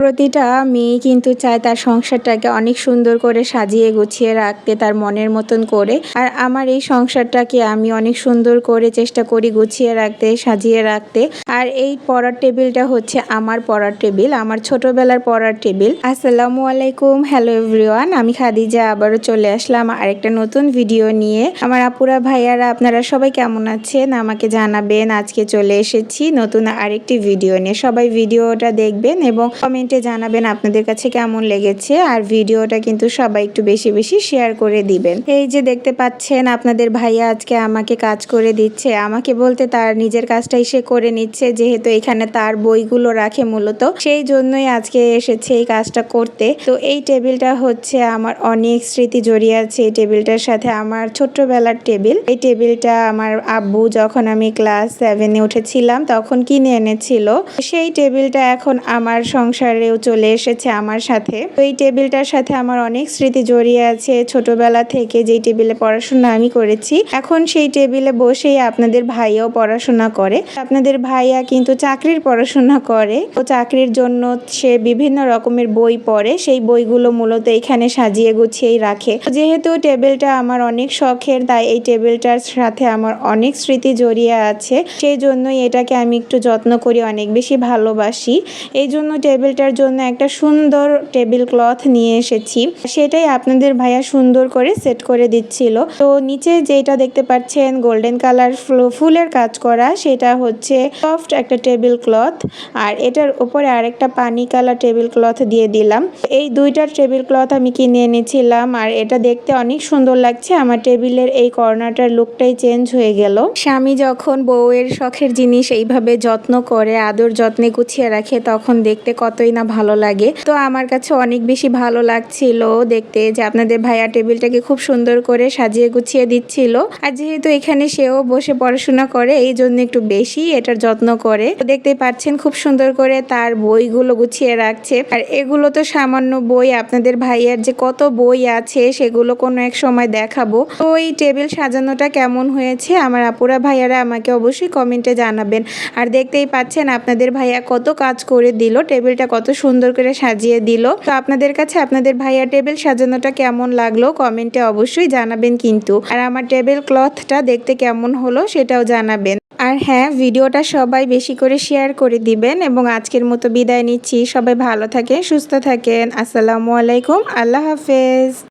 প্রতিটা মেয়ে কিন্তু চায় তার সংসারটাকে অনেক সুন্দর করে সাজিয়ে গুছিয়ে রাখতে তার মনের মতন করে। আর আমার এই সংসারটাকে আমি অনেক সুন্দর করে চেষ্টা করি গুছিয়ে রাখতে, সাজিয়ে রাখতে। আর এই পড়ার টেবিলটা হচ্ছে আমার পড়ার টেবিল, আমার ছোটবেলার পড়ার টেবিল। আসসালামু আলাইকুম, হ্যালো এভরিওয়ান, আমি খাদিজা, আবারও চলে আসলাম আরেকটা নতুন ভিডিও নিয়ে। আমার আপুরা, ভাইয়ারা, আপনারা সবাই কেমন আছেন? আমাকে জানাবেন, আজকে চলে এসেছি নতুন আরেকটি ভিডিও নিয়ে। সবাই ভিডিওটা দেখবেন এবং কমেন্টে জানাবেন আপনাদের কাছে কেমন লেগেছে আর ভিডিওটা কিন্তু সবাই একটু বেশি বেশি শেয়ার করে দিবেন। এই যে দেখতে পাচ্ছেন আপনাদের ভাইয়া আজকে আমাকে কাজ করে দিচ্ছে। আমাকে বলতে তার নিজের কাজটাই সে করে নিচ্ছে, যেহেতু এখানে তার বইগুলো রাখে মূলত। সেই জন্যই আজকে এসেছে এই কাজটা করতে। তো এই টেবিলটা হচ্ছে আমার অনেক স্মৃতি জড়িয়ে আছে। এই টেবিলটার সাথে আমার ছোট্টবেলার টেবিল। এই টেবিলটা আমার আব্বু যখন আমি ক্লাস সেভেনে উঠেছিলাম, তখন কিনে এনেছিল। সেই টেবিলটা এখন আমার সংসারেও চলে এসেছে আমার সাথে। তো এই টেবিলটার সাথে আমার অনেক স্মৃতি জড়িয়ে আছে। ছোটবেলা থেকে যেই টেবিলে পড়াশোনা আমি করেছি, এখন সেই টেবিলে বসেই আপনাদের ভাইয়াও পড়াশোনা করে। আপনাদের ভাইয়া কিন্তু চাকরির পড়াশোনা করে। ও চাকরির জন্য সে বিভিন্ন রকমের বই পড়ে। সেই বইগুলো মূলত এখানে সাজিয়ে গুছিয়েই রাখে। যেহেতু টেবিলটা আমার অনেক শখের, তাই এই টেবিলটার সাথে আমার অনেক স্মৃতি জড়িয়ে আছে। সেই জন্যই এটাকে আমি একটু যত্ন করি, অনেক বেশি ভালোবাসি। এই জন্য টেবিলটার জন্য একটা সুন্দর টেবিল ক্লথ নিয়ে এসেছি। সেটাই আপনাদের ভাইয়া সুন্দর করে সেট করে দিচ্ছিল। তো নিচে যেটা দেখতে পাচ্ছেন গোল্ডেন কালার ফুলের কাজ করা, সেটা হচ্ছে সফট একটা টেবিল ক্লথ আর এটার উপরে আরেকটা পানি কালার টেবিল ক্লথ দিয়ে দিলাম। এই দুইটা টেবিল ক্লথ আমি কিনে এনেছিলাম আর এটা দেখতে অনেক সুন্দর লাগছে। আমার টেবিলের এই কর্নারটার লুকটাই চেঞ্জ হয়ে গেল। স্বামী যখন বউয়ের শখের জিনিস এইভাবে যত্ন করে, আদর যত্নে গুছিয়ে রাখে, তখন দেখতে কতই না ভালো লাগে। তো আমার কাছে অনেক বেশি ভালো লাগছিল দেখতে যে আপনাদের ভাইয়া টেবিলটাকে খুব সুন্দর করে সাজিয়ে গুছিয়ে দিচ্ছিল। আর যেহেতু এখানে সেও বসে পড়াশোনা করে, এই জন্য একটু বেশি এটার যত্ন করে। দেখতে পাচ্ছেন খুব সুন্দর করে তার বইগুলো গুছিয়ে রাখছে। আর এগুলো তো সামান্য বই, আপনাদের ভাইয়ার যে কত বই আছে সেগুলো কোনো এক সময় দেখাবো। তো এই টেবিল সাজানোটা কেমন হয়েছে আমার আপুরা ভাইয়ারা আমাকে অবশ্যই কমেন্টে জানাবেন। আর দেখতেই পাচ্ছেন আপনাদের ভাইয়া কত কাজ করে দিল, টেবিলটা কত সুন্দর করে সাজিয়ে দিল। তো আপনাদের কাছে আপনাদের ভাইয়া টেবিল সাজানোটা কেমন লাগল কমেন্টে অবশ্যই জানাবেন কিন্তু। আর আমার টেবিল ক্লথটা দেখতে কেমন হলো সেটাও জানাবেন। আর হ্যাঁ ভিডিওটা সবাই বেশি করে শেয়ার করে দিবেন এবং আজকের মতো বিদায় নিচ্ছি। সবাই ভালো থাকেন, সুস্থ থাকেন। আসসালামু আলাইকুম। আল্লাহ হাফেজ।